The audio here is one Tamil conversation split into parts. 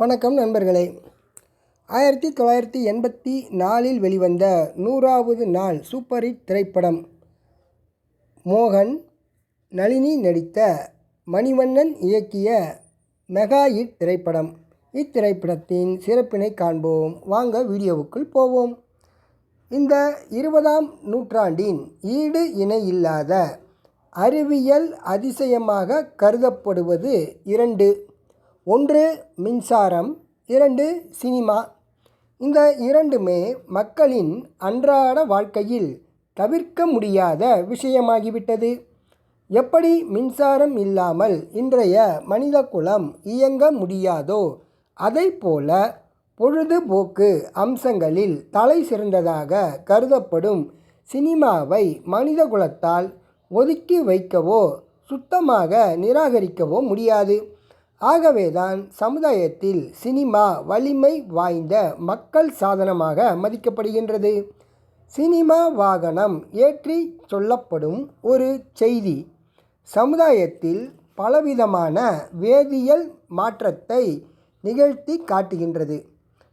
வணக்கம் நண்பர்களே. ஆயிரத்தி தொள்ளாயிரத்தி எண்பத்தி நாலில் வெளிவந்த நூறாவது நாள் சூப்பர் ஹிட் திரைப்படம் மோகன் நளினி நடித்த மணிவண்ணன் இயக்கிய மெகா ஹிட் திரைப்படம். இத்திரைப்படத்தின் சிறப்பினை காண்போம். வாங்க வீடியோவுக்குள் போவோம். இந்த இருபதாம் நூற்றாண்டின் ஈடு இணை இல்லாத அறிவியல் அதிசயமாக கருதப்படுவது இரண்டு. ஒன்று மின்சாரம் இரண்டு சினிமா. இந்த இரண்டுமே மக்களின் அன்றாட வாழ்க்கையில் தவிர்க்க முடியாத விஷயமாகிவிட்டது. எப்படி மின்சாரம் இல்லாமல் இன்றைய மனித குலம் இயங்க முடியாதோ அதைப்போல பொழுதுபோக்கு அம்சங்களில் தலை சிறந்ததாக கருதப்படும் சினிமாவை மனிதகுலத்தால் ஒதுக்கி வைக்கவோ சுத்தமாக நிராகரிக்கவோ முடியாது. ஆகவேதான் சமுதாயத்தில் சினிமா வலிமை வாய்ந்த மக்கள் சாதனமாக மதிக்கப்படுகின்றது. சினிமா வாகனம் ஏற்றி சொல்லப்படும் ஒரு செய்தி. சமுதாயத்தில் பலவிதமான வேதியியல் மாற்றத்தை நிகழ்த்தி காட்டுகின்றது.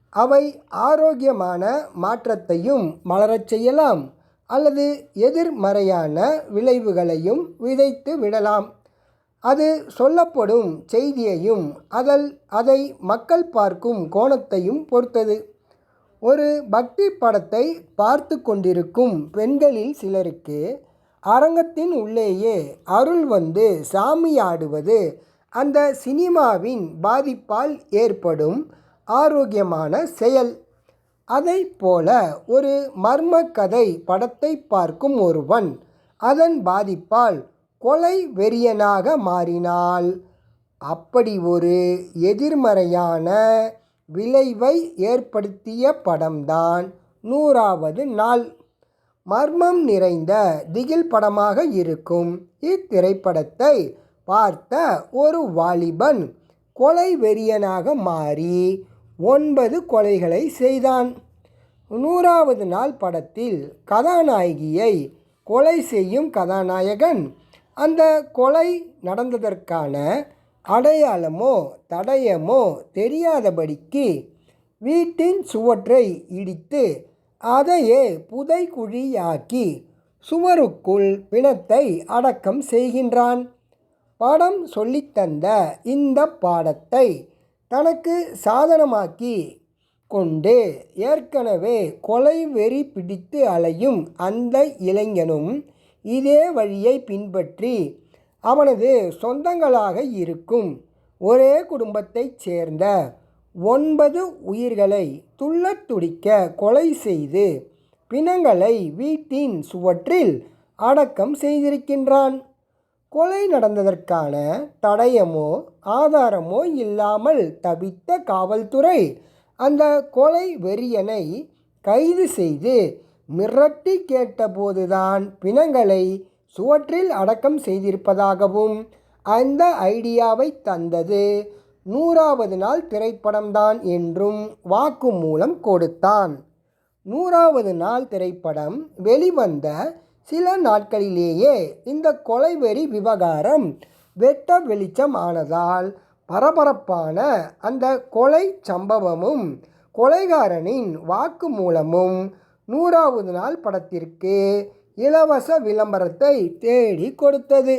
அவை ஆரோக்கியமான மாற்றத்தையும் மலரச் செய்யலாம் அல்லது எதிர்மறையான விளைவுகளையும் விதைத்து விடலாம். அது சொல்லப்படும் செய்தியையும் அதல் அதை மக்கள் பார்க்கும் கோணத்தையும் பொறுத்தது. ஒரு பக்தி படத்தை பார்த்து கொண்டிருக்கும் பெண்களில் சிலருக்கு அரங்கத்தின் உள்ளேயே அருள் வந்து சாமியாடுவது அந்த சினிமாவின் பாதிப்பால் ஏற்படும் ஆரோக்கியமான செயல். அதை போல ஒரு மர்ம கதை படத்தை பார்க்கும் ஒருவன் அதன் பாதிப்பால் கொலை வெறியனாக மாறினால் அப்படி ஒரு எதிர்மறையான விளைவை ஏற்படுத்திய படம்தான் நூறாவது நாள். மர்மம் நிறைந்த திகில் படமாக இருக்கும் இத்திரைப்படத்தை பார்த்த ஒரு வாலிபன் கொலை வெறியனாக மாறி ஒன்பது கொலைகளை செய்தான். நூறாவது நாள் படத்தில் கதாநாயகியை கொலை செய்யும் கதாநாயகன் அந்த கொலை நடந்ததற்கான அடையாளமோ தடயமோ தெரியாதபடிக்கு வீட்டின் சுவற்றை இடித்து அதையே புதைக்குழியாக்கி சுவருக்குள் பிணத்தை அடக்கம் செய்கின்றான். படம் சொல்லித்தந்த இந்த பாடத்தை தனக்கு சாதனமாக்கி கொண்டு ஏற்கனவே கொலை வெறி பிடித்து அலையும் அந்த இளைஞனும் இதே வழியை பின்பற்றி அவனது சொந்தங்களாக இருக்கும் ஒரே குடும்பத்தைச் சேர்ந்த ஒன்பது உயிர்களை துள்ளத் துடிக்க கொலை செய்து பிணங்களை வீட்டின் சுவற்றில் அடக்கம் செய்திருக்கின்றான். கொலை நடந்ததற்கான தடயமோ ஆதாரமோ இல்லாமல் தவித்த காவல்துறை அந்த கொலை வெறியனை கைது செய்து மிரட்டி கேட்டபோதுதான் பிணங்களை சுவற்றில் அடக்கம் செய்திருப்பதாகவும் அந்த ஐடியாவை தந்தது. நூறாவது நாள் திரைப்படம்தான் என்றும் வாக்குமூலம் கொடுத்தான். நூறாவது நாள் திரைப்படம் வெளிவந்த சில நாட்களிலேயே இந்த கொலைவெறி விவகாரம் வெட்ட வெளிச்சம் ஆனதால் பரபரப்பான அந்த கொலை சம்பவமும் கொலைகாரனின் வாக்குமூலமும் நூறாவது நாள் படத்திற்கு இலவச விளம்பரத்தை தேடி கொடுத்தது.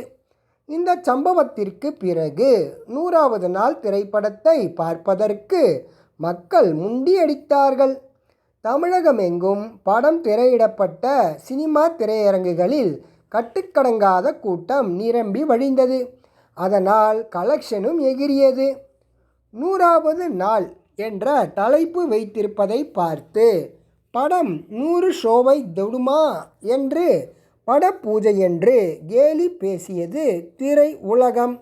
இந்த சம்பவத்திற்கு பிறகு நூறாவது நாள் திரைப்படத்தை பார்ப்பதற்கு மக்கள் முண்டியடித்தார்கள். தமிழகமெங்கும் படம் திரையிடப்பட்ட சினிமா திரையரங்குகளில் கட்டுக்கடங்காத கூட்டம் நிரம்பி வழிந்தது. அதனால் கலெக்ஷனும் எகிரியது நூறாவது நாள் என்ற தலைப்பு வைத்திருப்பதை பார்த்து படம் நூறு ஷோவை தொடுமா என்று படப்பூஜை என்று கேலி பேசியது திரை உலகம்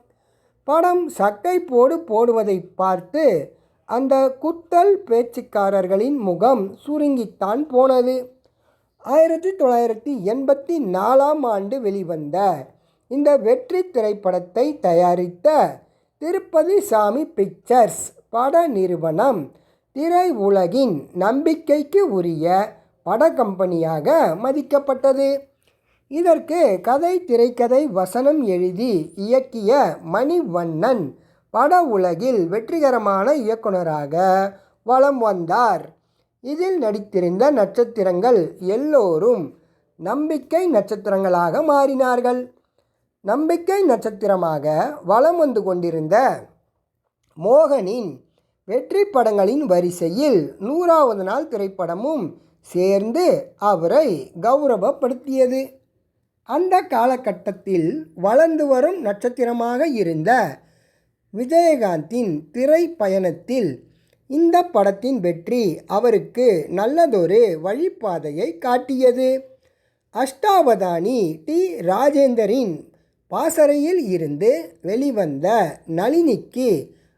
படம் சக்கை போடு போடுவதை பார்த்து அந்த குத்தல் பேச்சுக்காரர்களின் முகம் சுருங்கித்தான் போனது. ஆயிரத்தி தொள்ளாயிரத்தி எண்பத்தி நாலாம் ஆண்டு வெளிவந்த இந்த வெற்றி திரைப்படத்தை தயாரித்த திருப்பதி சாமி பிக்சர்ஸ் பட நிறுவனம் திரை உலகின் நம்பிக்கைக்கு உரிய பட கம்பெனியாக மதிக்கப்பட்டது. இதற்கு கதை திரைக்கதை வசனம் எழுதி இயக்கிய மணிவண்ணன் பட உலகில் வெற்றிகரமான இயக்குனராக வலம் வந்தார். இதில் நடித்திருந்த நட்சத்திரங்கள் எல்லோரும் நம்பிக்கை நட்சத்திரங்களாக மாறினார்கள். நம்பிக்கை நட்சத்திரமாக வலம் வந்து கொண்டிருந்த மோகனின் வெற்றி படங்களின் வரிசையில் நூறாவது நாள் திரைப்படமும் சேர்ந்து அவரை கௌரவப்படுத்தியது. அந்த காலகட்டத்தில் வளர்ந்து வரும் நட்சத்திரமாக இருந்த விஜயகாந்தின் திரை பயணத்தில் இந்த படத்தின் வெற்றி அவருக்கு நல்லதொரு வழிப்பாதையை காட்டியது. அஷ்டாவதானி டி. ராஜேந்தரின் பாசறையில் இருந்து வெளிவந்த நளினிக்கு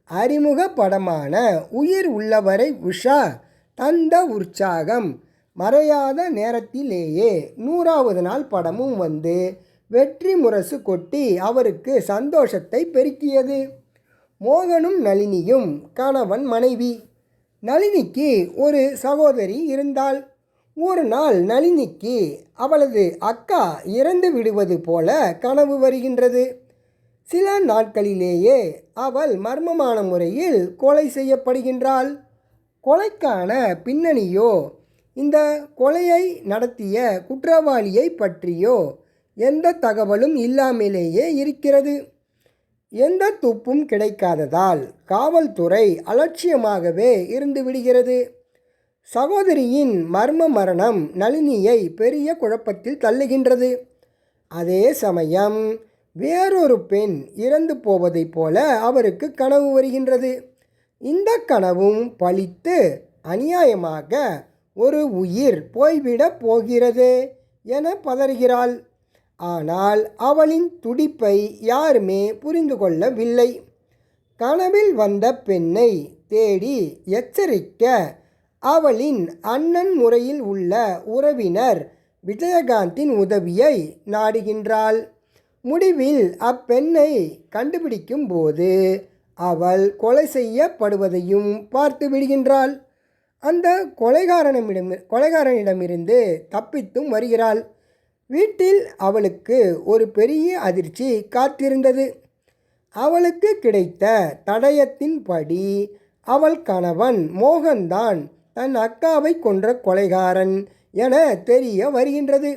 அறிமுக படமான உயிர் உள்ளவரை உஷா தந்த உற்சாகம். மறையாத நேரத்திலேயே நூறாவது நாள் படமும் வந்து வெற்றி முரசு கொட்டி அவருக்கு சந்தோஷத்தை பெருக்கியது. மோகனும் நளினியும் கணவன் மனைவி. நளினிக்கு ஒரு சகோதரி இருந்தாள். ஒரு நாள் நளினிக்கு அவளது அக்கா இறந்து விடுவது போல கனவு வருகின்றது. சில நாட்களிலேயே அவள் மர்மமான முறையில் கொலை செய்யப்படுகின்றாள். கொலைக்கான பின்னணியோ இந்த கொலையை நடத்திய குற்றவாளியை பற்றியோ எந்த தகவலும் இல்லாமலேயே இருக்கிறது. எந்த துப்பும் கிடைக்காததால் காவல்துறை அலட்சியமாகவே இருந்து விடுகிறது. சகோதரியின் மர்ம மரணம் நளினியை பெரிய குழப்பத்தில் தள்ளுகின்றது. அதே சமயம் வேறொரு பெண் இறந்து போவதைப் போல அவருக்கு கனவு வருகின்றது. இந்த கனவும் பழித்து அநியாயமாக ஒரு உயிர் போய்விடப் போகிறது என பதறுகிறாள். ஆனால் அவளின் துடிப்பை யாருமே புரிந்து கொள்ளவில்லை. கனவில் வந்த பெண்ணை தேடி எச்சரிக்க அவளின் அண்ணன் முறையில் உள்ள உறவினர் விஜயகாந்தின் உதவியை நாடுகின்றாள். முடிவில் அப்பெண்ணை கண்டுபிடிக்கும் போது அவள் கொலை செய்யப்படுவதையும் பார்த்து விடுகின்றாள். அந்த கொலைகாரனிடம் கொலைகாரனிடமிருந்து தப்பித்தும் வருகிறாள். வீட்டில் அவளுக்கு ஒரு பெரிய அதிர்ச்சி காத்திருந்தது. அவளுக்கு கிடைத்த தடயத்தின்படி அவள் கணவன் மோகன்தான் தன் அக்காவை கொன்ற கொலைகாரன் என தெரிய வருகின்றது.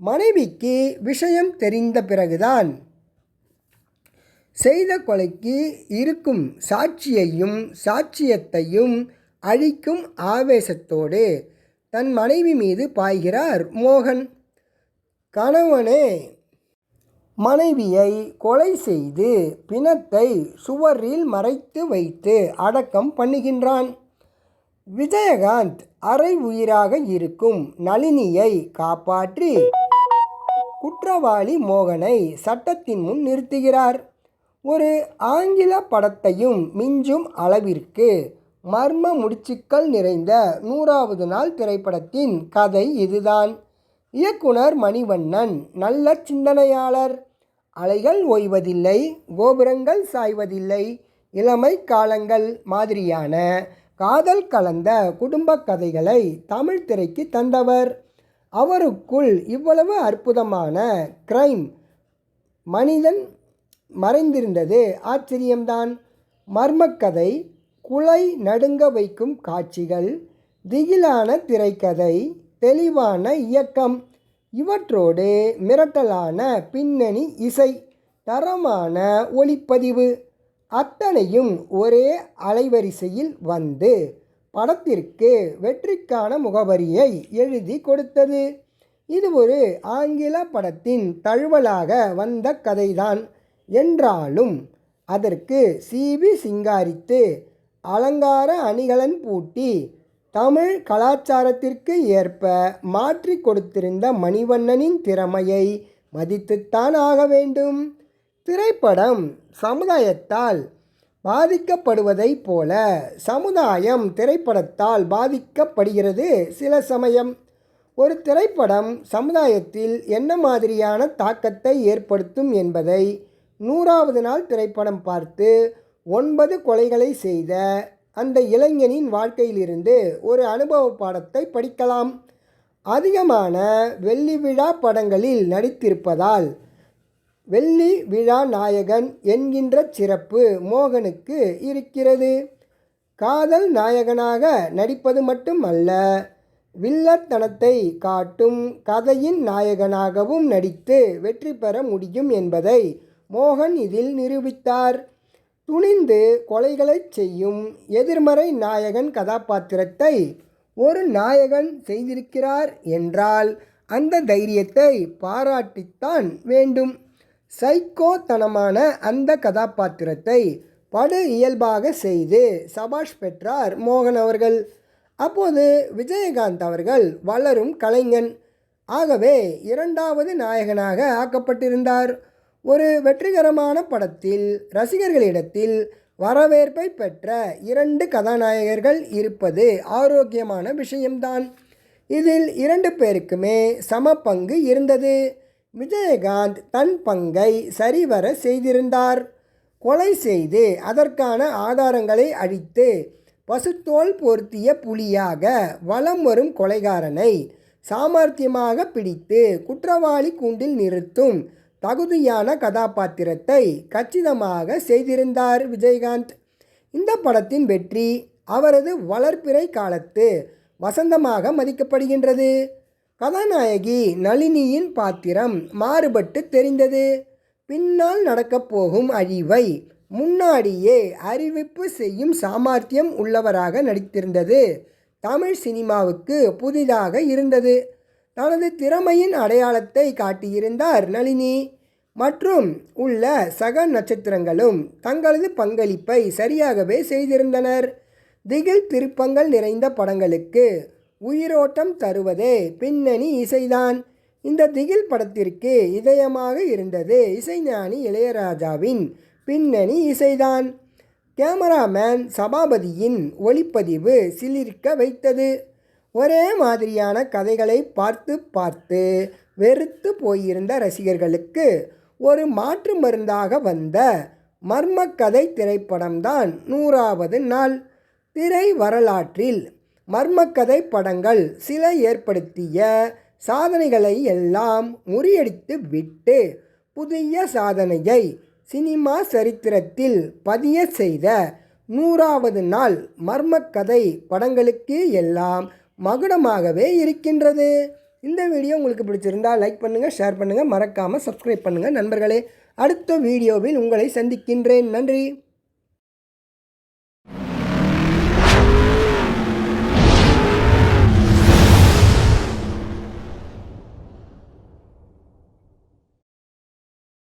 மனைவிக்கு விஷயம் தெரிந்த பிறகுதான். செய்த கொலைக்கு இருக்கும் சாட்சியையும் சாட்சியத்தையும் அழிக்கும் ஆவேசத்தோடு தன் மனைவி மீது பாய்கிறார் மோகன். கணவனே மனைவியை கொலை செய்து பிணத்தை சுவரில் மறைத்து வைத்து அடக்கம் பண்ணுகின்றான். விஜயகாந்த் அரை உயிராக இருக்கும் நளினியை காப்பாற்றி குற்றவாளி மோகனை சட்டத்தின் முன் நிறுத்துகிறார். ஒரு ஆங்கில படத்தையும் மிஞ்சும் அளவிற்கு மர்ம முடிச்சுக்கள் நிறைந்த நூறாவது நாள் திரைப்படத்தின் கதை இதுதான். இயக்குனர் மணிவண்ணன் நல்ல சிந்தனையாளர். அலைகள் ஓய்வதில்லை கோபுரங்கள் சாய்வதில்லை இளமை காலங்கள் மாதிரியான காதல் கலந்த குடும்ப கதைகளை தமிழ் திரைக்கு தந்தவர். அவருக்குள் இவ்வளவு அற்புதமான கிரைம் மனிதன் மறைந்திருந்தது ஆச்சரியம்தான். மர்மக்கதை குலை நடுங்க வைக்கும் காட்சிகள் திகிலான திரைக்கதை தெளிவான இயக்கம் இவற்றோடு மிரட்டலான பின்னணி இசை தரமான ஒளிப்பதிவு அத்தனையும் ஒரே அலைவரிசையில் வந்து படத்திற்கு வெற்றிக்கான முகவரியை எழுதி கொடுத்தது. இது ஒரு ஆங்கில படத்தின் தழுவலாக வந்த கதைதான். என்றாலும் அதற்கு சிபி சிங்காரித்து அலங்கார அணிகலன் பூட்டி தமிழ் கலாச்சாரத்திற்கு ஏற்ப மாற்றி கொடுத்திருந்த மணிவண்ணனின் திறமையை மதித்துத்தான் ஆக வேண்டும். திரைப்படம் சமுதாயத்தால் பாதிக்கப்படுவதைப் போல சமுதாயம் திரைப்படத்தால் பாதிக்கப்படுகிறது சில சமயம். ஒரு திரைப்படம் சமுதாயத்தில் என்ன மாதிரியான தாக்கத்தை ஏற்படுத்தும் என்பதை நூறாவது நாள் திரைப்படம் பார்த்து ஒன்பது கொலைகளை செய்த அந்த இளைஞனின் வாழ்க்கையிலிருந்து ஒரு அனுபவ பாடத்தை படிக்கலாம். அதிகமான வெள்ளி விழா படங்களில் நடித்திருப்பதால் வெள்ளி விழா நாயகன் என்கின்ற சிறப்பு மோகனுக்கு இருக்கிறது. காதல் நாயகனாக நடிப்பது மட்டுமல்ல வில்லத்தனத்தை காட்டும் கதையின் நாயகனாகவும் நடித்து வெற்றி பெற முடியும் என்பதை மோகன் இதில் நிரூபித்தார். துணிந்து கொலைகளைச் செய்யும் எதிர்மறை நாயகன் கதாபாத்திரத்தை ஒரு நாயகன் செய்திருக்கிறார் என்றால் அந்த தைரியத்தை பாராட்டித்தான் வேண்டும். சைக்கோத்தனமான அந்த கதாபாத்திரத்தை படு இயல்பாக செய்து சபாஷ் பெற்றார் மோகன் அவர்கள். அப்போது விஜயகாந்த் அவர்கள் வளரும் கலைஞன். ஆகவே இரண்டாவது நாயகனாக ஆக்கப்பட்டிருந்தார். ஒரு வெற்றிகரமான படத்தில் ரசிகர்களிடத்தில் வரவேற்பை பெற்ற இரண்டு கதாநாயகர்கள் இருப்பது ஆரோக்கியமான விஷயம்தான். இதில் இரண்டு பேருக்குமே சம பங்கு இருந்தது. விஜயகாந்த் தன் பங்கை சரிவர செய்திருந்தார். கொலை செய்து அதற்கான ஆதாரங்களை அழித்து பசுத்தோல் பொருத்திய புலியாக வலம் வரும் கொலைகாரனை சாமர்த்தியமாக பிடித்து குற்றவாளி கூண்டில் நிறுத்தும் தகுதியான கதாபாத்திரத்தை கச்சிதமாக செய்திருந்தார் விஜயகாந்த். இந்த படத்தின் வெற்றி அவரது வளர்ப்பிறை காலத்து வசந்தமாக மதிக்கப்படுகின்றது. கதாநாயகி நளினியின் பாத்திரம் மாறுபட்டு தெரிந்தது. பின்னால் நடக்கப் போகும் அழிவை முன்னாடியே அறிவிப்பு செய்யும் சாமர்த்தியம் உள்ளவராக நடித்திருந்தது. தமிழ் சினிமாவுக்கு புதிதாக இருந்தது. தனது திறமையின் அடையாளத்தை காட்டியிருந்தார் நளினி. மற்றும் உள்ள சக நட்சத்திரங்களும் தங்களது பங்களிப்பை சரியாகவே செய்திருந்தனர். திகில் திருப்பங்கள் நிறைந்த படங்களுக்கு உயிரோட்டம் தருவதே பின்னணி இசைதான். இந்த திகில் படத்திற்கு இதயமாக இருந்தது இசைஞானி இளையராஜாவின் பின்னணி இசைதான். கேமராமேன் சபாபதியின் ஒளிப்பதிவு சிலிர்க்க வைத்தது. ஒரே மாதிரியான கதைகளை பார்த்து பார்த்து வெறுத்து போயிருந்த ரசிகர்களுக்கு ஒரு மாற்று மருந்தாக வந்த மர்மக்கதை திரைப்படம்தான் நூறாவது நாள். திரை வரலாற்றில் மர்மக்கதை படங்கள் சில ஏற்படுத்திய சாதனைகளை எல்லாம் முறியடித்து விட்டு புதிய சாதனையை சினிமா சரித்திரத்தில் பதிய செய்த நூறாவது நாள் மர்மக்கதை படங்களுக்கு எல்லாம் மகுடமாகவே இருக்கின்றது. இந்த வீடியோ உங்களுக்கு பிடிச்சிருந்தால் லைக் பண்ணுங்கள் ஷேர் பண்ணுங்கள் மறக்காமல் சப்ஸ்கிரைப் பண்ணுங்கள் நண்பர்களே அடுத்த வீடியோவில் உங்களை சந்திக்கின்றேன். நன்றி.